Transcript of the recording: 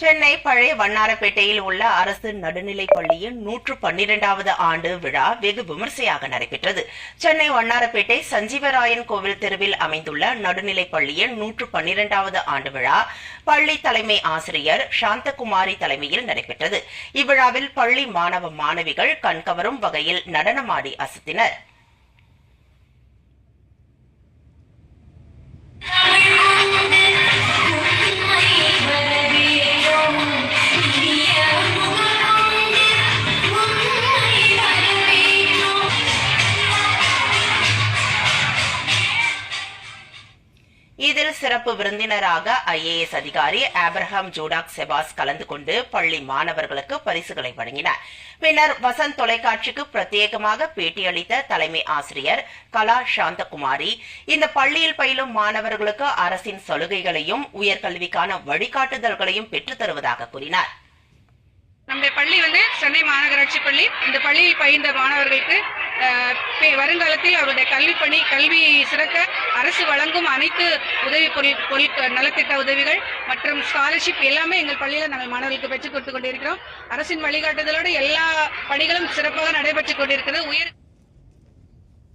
சென்னை பழைய வண்ணாரப்பேட்டையில் உள்ள அரசு நடுநிலைப் பள்ளியின் நூற்று பன்னிரெண்டாவது ஆண்டு விழா வெகு விமர்சையாக நடைபெற்றது. சென்னை வண்ணாரப்பேட்டை சஞ்சீவராயன் கோவில் தெருவில் அமைந்துள்ள நடுநிலைப் பள்ளியின் நூற்று பன்னிரெண்டாவது ஆண்டு விழா பள்ளி தலைமை ஆசிரியர் சாந்தகுமாரி தலைமையில் நடைபெற்றது. இவ்விழாவில் பள்ளி மாணவ மாணவிகள் கண்கவரும் வகையில் நடனமாடி அசத்தினர். இதில் சிறப்பு விருந்தினராக ஐஏஎஸ் அதிகாரி ஆப்ரஹாம் ஜூடாக் செபாஸ் கலந்து கொண்டு பள்ளி மாணவர்களுக்கு பரிசுகளை வழங்கினார். பின்னர் வசந்த் தொலைக்காட்சிக்கு பிரத்யேகமாக பேட்டியளித்த தலைமை ஆசிரியர் கலா சாந்தகுமாரி இந்த பள்ளியில் பயிலும் மாணவர்களுக்கு அரசின் சலுகைகளையும் உயர்கல்விக்கான வழிகாட்டுதல்களையும் பெற்றுத் தருவதாக கூறினார். நம்முடைய பள்ளி வந்து சென்னை மாநகராட்சி பள்ளி. இந்த பள்ளியில் பயின்ற மாணவர்களுக்கு வருங்காலத்தில் அவருடைய கல்வி பணி கல்வி சிறக்க அரசு வழங்கும் அனைத்து உதவி பொருள் பொருள் நலத்திட்ட உதவிகள் மற்றும் ஸ்காலர்ஷிப் எல்லாமே எங்கள் பள்ளியில் நாங்கள் மாணவர்களுக்கு பெற்றுக் கொடுத்து கொண்டிருக்கிறோம். அரசின் வழிகாட்டுதலோடு எல்லா பணிகளும் சிறப்பாக நடைபெற்றுக் கொண்டிருக்கிறது. உயர்